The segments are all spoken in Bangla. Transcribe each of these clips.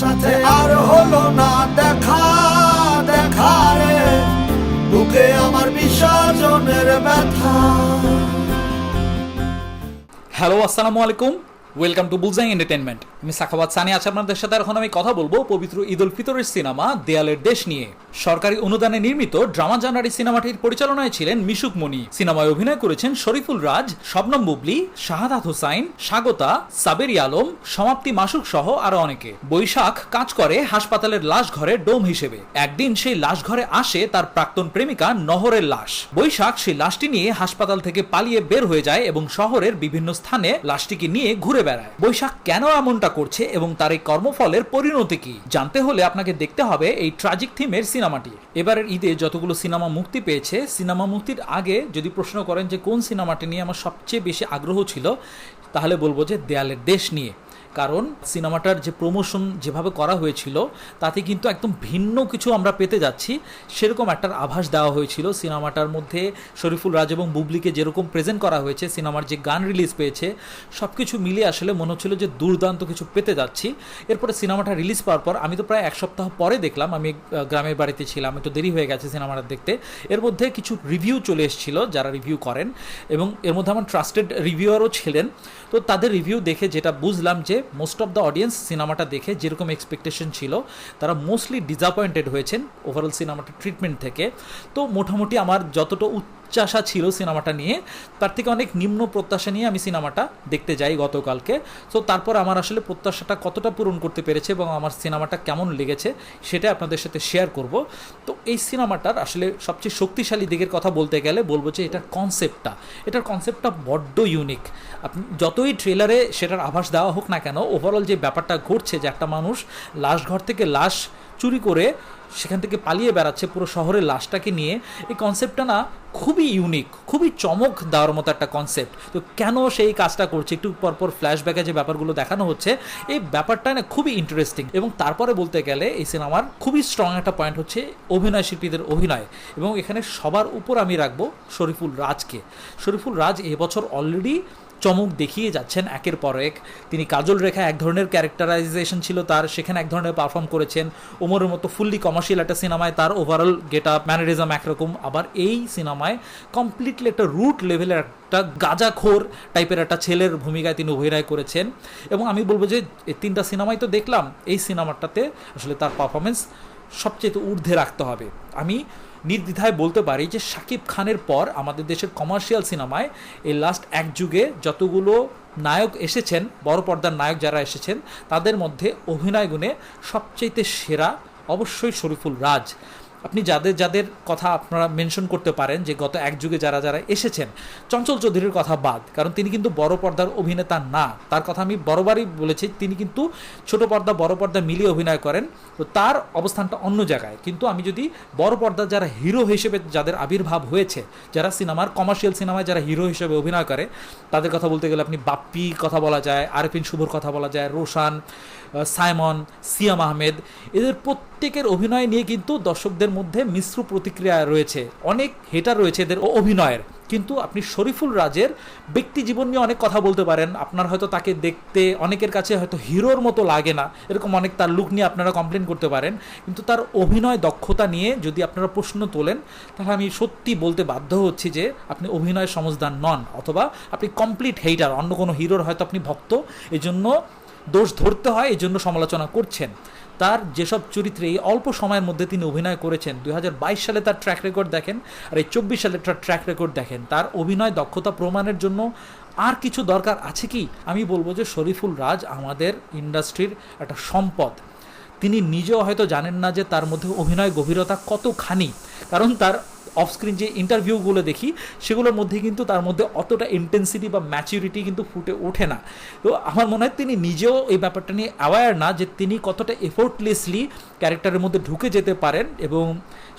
সাথে আর হলো না দেখা দেখা রে। বুকে আমার বিসর্জনের ব্যথা। হ্যালো আসসালামু আলাইকুম ওয়েলকাম টু বুলজাই এন্টারটেনমেন্ট আমি সাখাবাদ সানি আছি আপনাদের সাথে। এখন আমি কথা বলব পবিত্র ঈদ উল ফিতরের সিনেমা দেয়ালের দেশ নিয়ে। সরকারি অনুদানে নির্মিত ড্রামা জানারি সিনেমাটির পরিচালনায় ছিলেন মিশুক মনি সিনেমায় অভিনয় করেছেন শরীফুল রাজ, শবনম বুবলি, শাহাদাত হোসাইন, স্বাগতা, সাবেরি আলম, সমাপ্তি মাসুক সহ আরও অনেকে। বৈশাখ কাজ করে হাসপাতালের লাশ ঘরে ডোম হিসেবে। একদিন সেই লাশ ঘরে আসে তার প্রাক্তন প্রেমিকা নহরের লাশ। বৈশাখ সেই লাশটি নিয়ে হাসপাতাল থেকে পালিয়ে বের হয়ে যায় এবং শহরের বিভিন্ন স্থানে লাশটিকে নিয়ে ঘুরে বেড়ায়। বৈশাখ কেন এমনটা করছে এবং তার এই কর্মফলের পরিণতি কি? জানতে হলে আপনাকে দেখতে হবে এই ট্রাজিক থিমের সিনেমাটি। এবারের ঈদে যতগুলো সিনেমা মুক্তি পেয়েছে, সিনেমা মুক্তির আগে যদি প্রশ্ন করেন যে কোন সিনেমাটি নিয়ে আমার সবচেয়ে বেশি আগ্রহ ছিল, তাহলে বলব যে দেয়ালের দেশ নিয়ে। কারণ সিনেমাটার যে প্রমোশন যেভাবে করা হয়েছিল, তাতে কিন্তু একদম ভিন্ন কিছু আমরা পেতে যাচ্ছি। সেরকম একটার আভাস দেওয়া হয়েছিল। সিনেমাটার মধ্যে শরীফুল রাজ এবং বুবলিকে যেরকম প্রেজেন্ট করা হয়েছে, সিনেমার যে গান রিলিজ পেয়েছে সব কিছু মিলিয়ে আসলে মনে হচ্ছিল যে দুর্দান্ত কিছু পেতে যাচ্ছি। এরপরে সিনেমাটা রিলিজ পাওয়ার পর আমি তো প্রায় এক সপ্তাহ পরে দেখলাম। আমি গ্রামের বাড়িতে ছিলাম একটু দেরি হয়ে গেছে সিনেমাটা দেখতে। এর মধ্যে কিছু রিভিউ চলে এসেছিল যারা রিভিউ করেন এবং এর মধ্যে আমার ট্রাস্টেড রিভিউয়ারও ছিলেন। তো তাদের রিভিউ দেখে যেটা বুঝলাম যে মোস্ট অফ দ্য অডিয়েন্স সিনেমাটা দেখে যেরকম এক্সপেকটেশন ছিল, তারা মোস্টলি ডিসঅ্যাপয়েন্টেড হয়েছেন ওভারঅল সিনেমাটা ট্রিটমেন্ট থেকে। তো মোটামুটি আমার যতটা উচ্চাশা ছিল সিনেমাটা নিয়ে, তার থেকে অনেক নিম্ন প্রত্যাশা নিয়ে আমি সিনেমাটা দেখতে যাই গতকালকে। তো তারপর আমার আসলে প্রত্যাশাটা কতটা পূরণ করতে পেরেছে এবং আমার সিনেমাটা কেমন লেগেছে সেটা আপনাদের সাথে শেয়ার করব। তো এই সিনেমাটার আসলে সবচেয়ে শক্তিশালী দিকের কথা বলতে গেলে বলব যে এটার কনসেপ্টটা এটার কনসেপ্টটা বড্ড ইউনিক আপনি যতই ট্রেলারে সেটার আভাস দেওয়া হোক না কেন ওভারঅল যে ব্যাপারটা ঘটছে যে একটা মানুষ লাশ ঘর থেকে লাশ চুরি করে সেখান থেকে পালিয়ে বেড়াচ্ছে পুরো শহরের লাশটাকে নিয়ে। এই কনসেপ্টটা না খুবই ইউনিক খুবই চমক দেওয়ার মতো একটা কনসেপ্ট তো কেন সেই কাজটা করছে? একটু পরপর ফ্ল্যাশব্যাকে যে ব্যাপারগুলো দেখানো হচ্ছে, এই ব্যাপারটা না খুবই ইন্টারেস্টিং এবং তারপরে বলতে গেলে এই সিনেমার খুবই স্ট্রং একটা পয়েন্ট হচ্ছে অভিনয় শিল্পীদের অভিনয় এবং এখানে সবার উপর আমি রাখব শরীফুল রাজকে। শরীফুল রাজ এবছর অলরেডি চমক দেখিয়ে যাচ্ছেন একের পর এক। তিনি কাজল রেখা এক ধরনের ক্যারেক্টারাইজেশন ছিল তার, সেখানে এক ধরনের পারফর্ম করেছেন। ওমরের মতো ফুললি কমার্শিয়াল একটা সিনেমায় তার ওভারঅল গেট আপ ম্যানারিজম একরকম। আবার এই সিনেমায় কমপ্লিটলি একটা রুট লেভেলের একটা গাজাখোর টাইপের একটা ছেলের ভূমিকায় তিনি অভিনয় করেছেন। এবং আমি বলব যে, এই তিনটা সিনেমাই তো দেখলাম, এই সিনেমাটাতে আসলে তার পারফরমেন্স সবচেয়ে ঊর্ধ্বে রাখতে হবে। আমি নির্দ্বিধায় বলতে পারি যে শাকিব খানের পর আমাদের দেশের কমার্শিয়াল সিনেমায় এই লাস্ট এক যুগে যতগুলো নায়ক এসেছেন, বড় পর্দার নায়ক যারা এসেছেন, তাদের মধ্যে অভিনয় গুণে সবচেয়ে সেরা অবশ্যই শরীফুল রাজ। আপনি যাদের যাদের কথা আপনারা মেনশন করতে পারেন যে গত এক যুগে যারা যারা এসেছেন, চঞ্চল চৌধুরীর কথা বাদ, কারণ তিনি কিন্তু বড় পর্দার অভিনেতা না। তার কথা আমি বড়বারই বলেছি, তিনি কিন্তু ছোট পর্দা, বড় পর্দা মিলিয়ে অভিনয় করেন। তো তার অবস্থানটা অন্য জায়গায়। কিন্তু আমি যদি বড় পর্দার যারা হিরো হিসেবে যাদের আবির্ভাব হয়েছে, যারা সিনেমার কমার্শিয়াল সিনেমায় যারা হিরো হিসেবে অভিনয় করে, তাদের কথা বলতে গেলে আপনি বাপ্পি কথা বলা যায় আরেফিন শুভর কথা বলা যায়, রোশান সাইমন, সিয়াম আহমেদ, এদের প্রত্যেকের অভিনয় নিয়ে কিন্তু দর্শকদের মধ্যে মিশ্র প্রতিক্রিয়া রয়েছে। অনেক হেটার রয়েছে এদের অভিনয়ের। কিন্তু আপনি শরীফুল রাজের ব্যক্তি জীবন নিয়ে অনেক কথা বলতে পারেন। আপনার হয়তো তাকে দেখতে অনেকের কাছে হয়তো হিরোর মতো লাগে না। এরকম অনেক তার লুক নিয়ে আপনারা কমপ্লেন করতে পারেন। কিন্তু তার অভিনয় দক্ষতা নিয়ে যদি আপনারা প্রশ্ন তোলেন, তাহলে আমি সত্যি বলতে বাধ্য হচ্ছি যে আপনি অভিনয় সমজদার নন। অথবা আপনি কমপ্লিট হেইটার অন্য কোনো হিরোর হয়তো আপনি ভক্ত। এজন্য দোষ ধরতে হয়, এই জন্য সমালোচনা করছেন। তার যেসব চরিত্রে এই অল্প সময়ের মধ্যে তিনি অভিনয় করেছেন, দুই হাজার বাইশ সালে তার ট্র্যাক রেকর্ড দেখেন আর এই চব্বিশ সালে তার ট্র্যাক রেকর্ড দেখেন। তার অভিনয় দক্ষতা প্রমাণের জন্য আর কিছু দরকার আছে কি? আমি বলব যে শরীফুল রাজ আমাদের ইন্ডাস্ট্রির একটা সম্পদ। তিনি নিজেও হয়তো জানেন না যে তার মধ্যে অভিনয় গভীরতা কতখানি। কারণ তার অফস্ক্রিন যে ইন্টারভিউগুলো দেখি, সেগুলোর মধ্যে কিন্তু তার মধ্যে অতটা ইন্টেন্সিটি বা ম্যাচুরিটি কিন্তু ফুটে ওঠে না। তো আমার মনে হয় তিনি নিজেও এই ব্যাপারটা নিয়ে অ্যাওয়ার না যে তিনি কতটা এফোর্টলেসলি ক্যারেক্টারের মধ্যে ঢুকে যেতে পারেন এবং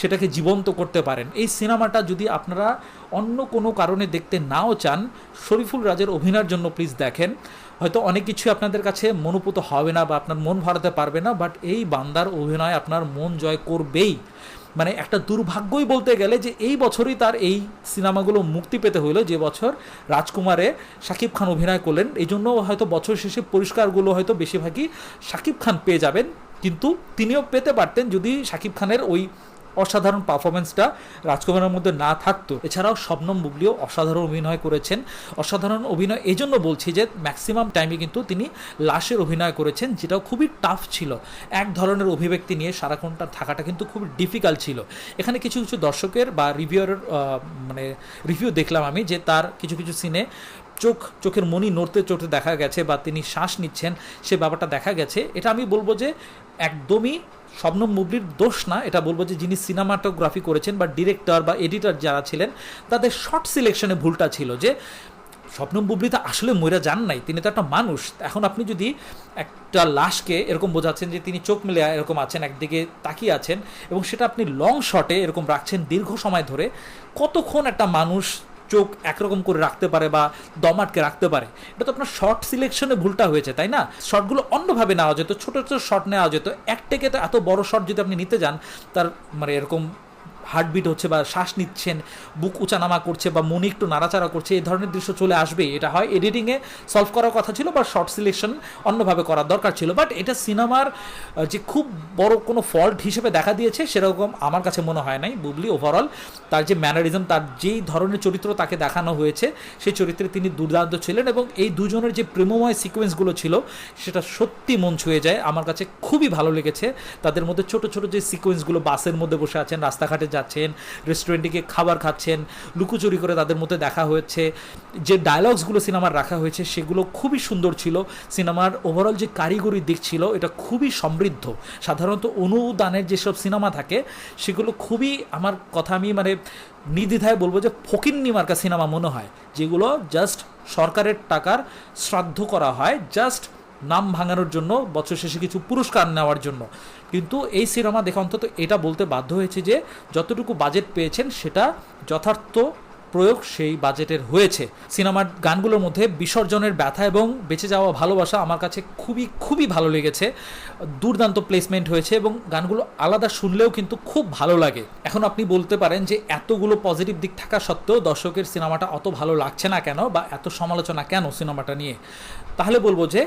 সেটাকে জীবন্ত করতে পারেন। এই সিনেমাটা যদি আপনারা অন্য কোনো কারণে দেখতে নাও চান, শরীফুল রাজের অভিনয়ের জন্য প্লিজ দেখেন। হয়তো অনেক কিছু আপনাদের কাছে মনোপুত হবে না বা আপনার মন ভরাতে পারবে না বাট এই বান্দার অভিনয় আপনার মন জয় করবেই। মানে একটা দুর্ভাগ্যই বলতে গেলে যে এই বছরই তার এই সিনেমাগুলো মুক্তি পেতে হইল। যে বছর রাজকুমারে শাকিব খান অভিনয় করলেন এই জন্য হয়তো বছর শেষে পুরস্কারগুলো হয়তো বেশিরভাগই শাকিব খান পেয়ে যাবেন। কিন্তু তিনিও পেতে পারতেন যদি শাকিব খানের ওই অসাধারণ পারফরমেন্সটা রাজকুমারের মধ্যে না থাকতো। এছাড়াও শবনম বুবলিও অসাধারণ অভিনয় করেছেন। অসাধারণ অভিনয় এই জন্য বলছি যে ম্যাক্সিমাম টাইমে কিন্তু তিনি লাশের অভিনয় করেছেন, যেটাও খুবই টাফ ছিল। এক ধরনের অভিব্যক্তি নিয়ে সারাক্ষণটা থাকাটা কিন্তু খুব ডিফিকাল্ট ছিল। এখানে কিছু কিছু দর্শকের বা রিভিউয়ারের মানে রিভিউ দেখলাম আমি যে তার কিছু কিছু সিনে চোখ, চোখের মনি নড়তে, চড়তে দেখা গেছে বা তিনি শ্বাস নিচ্ছেন, সে ব্যাপারটা দেখা গেছে। এটা আমি বলব যে একদমই শবনম মুবলির দোষ না, এটা বলব যে যিনি সিনেমাটোগ্রাফি করেছেন বা ডিরেক্টর বা এডিটর যারা ছিলেন, তাদের শর্ট সিলেকশনে ভুলটা ছিল যে স্বপ্নম বুবলি তো আসলে মরে যান নাই, তিনি তো একটা মানুষ। এখন আপনি যদি একটা লাশকে এরকম বোঝাচ্ছেন যে তিনি চোখ মেলে এরকম আছেন, একদিকে তাকিয়ে আছেন এবং সেটা আপনি লং শটে এরকম রাখছেন দীর্ঘ সময় ধরে, কতক্ষণ একটা মানুষ চোখ একরকম করে রাখতে পারে বা দম আটকে রাখতে পারে, এটা তো আপনার শর্ট সিলেকশনে ভুলটা হয়েছে, তাই না? শর্টগুলো অন্যভাবে নেওয়া যেত, ছোটো ছোটো শর্ট নেওয়া যেত, এক থেকে তো এত বড় শর্ট যদি আপনি নিতে যান, তার মানে এরকম হার্টবিট হচ্ছে বা শ্বাস নিচ্ছেন, বুক উঁচানামা করছে বা মনে একটু নাড়াচাড়া করছে, এই ধরনের দৃশ্য চলে আসবে। এটা হয় এডিটিংয়ে সলভ করার কথা ছিল বা শর্ট সিলেকশন অন্যভাবে করার দরকার ছিল। বাট এটা সিনেমার যে খুব বড় কোনো ফল্ট হিসেবে দেখা দিয়েছে, সেরকম আমার কাছে মনে হয় নাই। বুবলি ওভারঅল তার যে ম্যানারিজম তার যেই ধরনের চরিত্র তাকে দেখানো হয়েছে, সেই চরিত্রে তিনি দুর্দান্ত ছিলেন এবং এই দুজনের যে প্রেমময় সিকোয়েন্সগুলো ছিল, সেটা সত্যি মন ছুঁয়ে যায়। আমার কাছে খুবই ভালো লেগেছে। তাদের মধ্যে ছোট ছোট যে সিকোয়েন্সগুলো বাসের মধ্যে বসে আছেন, রাস্তাঘাটে যাচ্ছেন রেস্টুরেন্টে গিয়ে খাবার খাচ্ছেন, লুকোচুরি করে তাদের মধ্যে দেখা হয়েছে। যে ডায়লগসগুলো সিনেমার রাখা হয়েছে, সেগুলো খুবই সুন্দর ছিল। সিনেমার ওভারঅল যে কারিগরি দিক ছিল, এটা খুবই সমৃদ্ধ। সাধারণত অনুদানের যেসব সিনেমা থাকে, সেগুলো খুবই আমার কথা আমি মানে নির্দ্বিধায় বলব যে ফকিন্নি মার্কা সিনেমা মনে হয়। যেগুলো জাস্ট সরকারের টাকার শ্রাদ্ধ করা হয় জাস্ট নাম ভাঙানোর জন্য, বছর শেষে কিছু পুরস্কার নেওয়ার জন্য। কিন্তু এই সিনেমা দেখে অন্তত এটা বলতে বাধ্য হয়েছে যে, যতটুকু বাজেট পেয়েছেন, সেটা যথার্থ প্রয়োগ সেই বাজেটের হয়েছে। সিনেমার গানগুলোর মধ্যে বিসর্জনের ব্যথা এবং বেঁচে যাওয়া ভালোবাসা আমার কাছে খুবই খুবই ভালো লেগেছে। দুর্দান্ত প্লেসমেন্ট হয়েছে এবং গানগুলো আলাদা শুনলেও কিন্তু খুব ভালো লাগে। এখন আপনি বলতে পারেন যে, এতগুলো পজিটিভ দিক থাকা সত্ত্বেও দর্শকের সিনেমাটা অত ভালো লাগছে না কেন বা এত সমালোচনা কেন সিনেমাটা নিয়ে? তাহলে বলব যে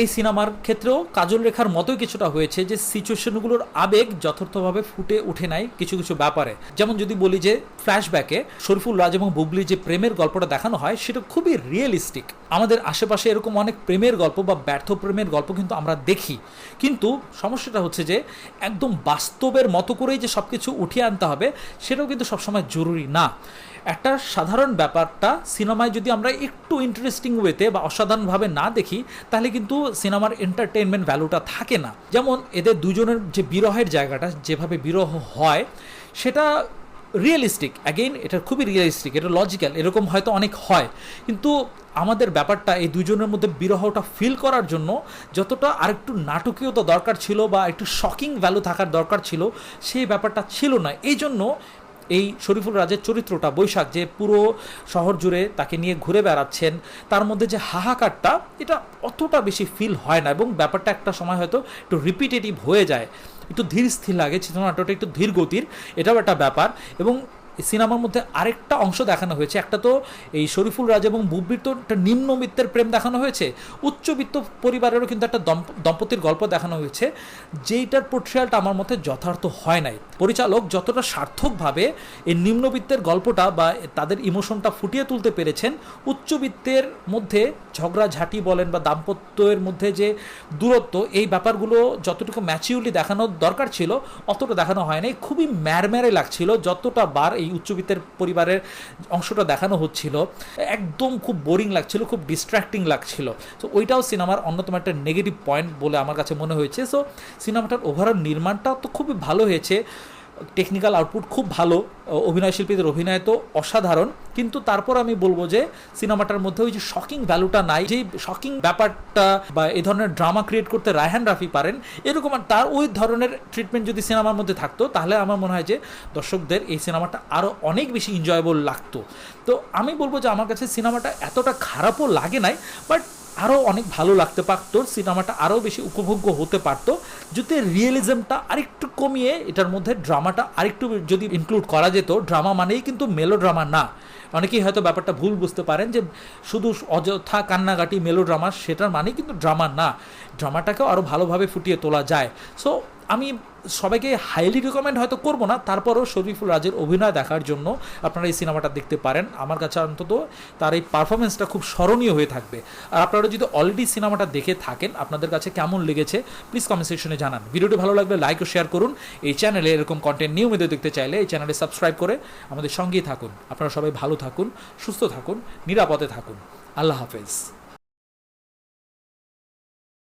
এই সিনেমার ক্ষেত্রেও কাজল রেখার মতোই কিছুটা হয়েছে যে সিচুয়েশনগুলোর আবেগ যথার্থভাবে ফুটে ওঠে নাই কিছু কিছু ব্যাপারে। যেমন যদি বলি যে ফ্ল্যাশব্যাকে শরীফুল রাজ এবং বুবলি যে প্রেমের গল্পটা দেখানো হয়, সেটা খুবই রিয়েলিস্টিক আমাদের আশেপাশে এরকম অনেক প্রেমের গল্প বা ব্যর্থ প্রেমের গল্প কিন্তু আমরা দেখি। কিন্তু সমস্যাটা হচ্ছে যে একদম বাস্তবের মতো করেই যে সব কিছু উঠিয়ে আনতে হবে, সেটাও কিন্তু সবসময় জরুরি না। একটা সাধারণ ব্যাপারটা সিনেমায় যদি আমরা একটু ইন্টারেস্টিং ওয়েতে বা অসাধারণভাবে না দেখি, তাহলে কিন্তু সিনেমার এন্টারটেনমেন্ট ভ্যালুটা থাকে না। যেমন এদের দুজনের যে বিরহের জায়গাটা, যেভাবে বিরহ হয়, সেটা রিয়েলিস্টিক অ্যাগেইন এটা খুবই রিয়েলিস্টিক এটা লজিক্যাল এরকম হয়তো অনেক হয়। কিন্তু আমাদের ব্যাপারটা, এই দুজনের মধ্যে বিরহটা ফিল করার জন্য যতটা আরেকটু নাটকীয়তা দরকার ছিল বা একটু শকিং ভ্যালু থাকার দরকার ছিল, সেই ব্যাপারটা ছিল না। এই জন্য এই শরীফুল রাজের চরিত্রটা, বৈশাখ, যে পুরো শহর জুড়ে তাকে নিয়ে ঘুরে বেড়াচ্ছেন, তার মধ্যে যে হাহাকারটা, এটা অতটা বেশি ফিল হয় না এবং ব্যাপারটা একটা সময় হয়তো একটু রিপিটেটিভ হয়ে যায়। একটু ধীর স্থির লাগে, চিত্রনাট্যটা একটু ধীর গতির, এটাও একটা ব্যাপার এবং সিনেমার মধ্যে আরেকটা অংশ দেখানো হয়েছে। একটা তো এই শরীফুল রাজ এবং বুব্বির তো একটা নিম্নবিত্তের প্রেম দেখানো হয়েছে। উচ্চবিত্ত পরিবারেরও কিন্তু একটা দম্প- দম্পতির গল্প দেখানো হয়েছে। যেইটার পোর্ট্রিয়ালটা আমার মতে যথার্থ হয় নাই। পরিচালক যতটা সার্থকভাবে এই নিম্নবিত্তের গল্পটা বা তাদের ইমোশনটা ফুটিয়ে তুলতে পেরেছেন, উচ্চবিত্তের মধ্যে ঝগড়াঝাঁটি বলেন বা দাম্পত্যের মধ্যে যে দূরত্ব, এই ব্যাপারগুলো যতটুকু ম্যাচিউরলি দেখানোর দরকার ছিল, অতটা দেখানো হয় নাই খুবই ম্যারম্যারে লাগছিল, যতটা বার এই উচ্চবিত্তের পরিবারের অংশটা দেখানো হচ্ছিল। একদম খুব বোরিং লাগছিল, খুব ডিস্ট্র্যাক্টিং লাগছিল। তো ওইটাও সিনেমার অন্যতম একটা নেগেটিভ পয়েন্ট বলে আমার কাছে মনে হয়েছে। সো সিনেমাটার ওভারঅল নির্মাণটা তো খুবই ভালো হয়েছে। টেকনিক্যাল আউটপুট খুব ভালো অভিনয় শিল্পীদের অভিনয় তো অসাধারণ, কিন্তু তারপর আমি বলব যে সিনেমাটার মধ্যে ওই যে শকিং ভ্যালুটা নাই, যে শকিং ব্যাপারটা বা এই ধরনের ড্রামা ক্রিয়েট করতে রায়হান রাফি পারেন, এরকম আর তার ওই ধরনের ট্রিটমেন্ট যদি সিনেমার মধ্যে থাকতো, তাহলে আমার মনে হয় যে দর্শকদের এই সিনেমাটা আরও অনেক বেশি এনজয়েবল লাগতো। তো আমি বলব যে আমার কাছে সিনেমাটা এতটা খারাপও লাগে নাই বাট আরও অনেক ভালো লাগতে পারতো, সিনেমাটা আরও বেশি উপভোগ্য হতে পারত। যদি রিয়েলিজমটা আরেকটু কমিয়ে, এটার মধ্যে ড্রামাটা আরেকটু যদি ইনক্লুড করা যেত ড্রামা মানেই কিন্তু মেলো ড্রামা না। অনেকেই হয়তো ব্যাপারটা ভুল বুঝতে পারেন যে, শুধু অযথা কান্নাকাটি মেলো ড্রামা সেটার মানেই কিন্তু ড্রামা না। ড্রামাটাকে আরও ভালোভাবে ফুটিয়ে তোলা যায়। সো আমি সবাইকে হাইলি রেকমেন্ড হয়তো করব না, তারপরও শরীফুল রাজের অভিনয় দেখার জন্য আপনারা এই সিনেমাটা দেখতে পারেন। আমার কাছে অন্তত তার এই পারফরমেন্সটা খুব স্মরণীয় হয়ে থাকবে। আর আপনারা যদি অলরেডি সিনেমাটা দেখে থাকেন, আপনাদের কাছে কেমন লেগেছে প্লিজ কমেন্ট সেকশনে জানান। ভিডিওটি ভালো লাগলে লাইক ও শেয়ার করুন। এই চ্যানেলে এরকম কন্টেন্ট নিয়মিত দেখতে চাইলে এই চ্যানেলে সাবস্ক্রাইব করে আমাদের সঙ্গেই থাকুন। আপনারা সবাই ভালো থাকুন, সুস্থ থাকুন, নিরাপদে থাকুন। আল্লাহ হাফেজ।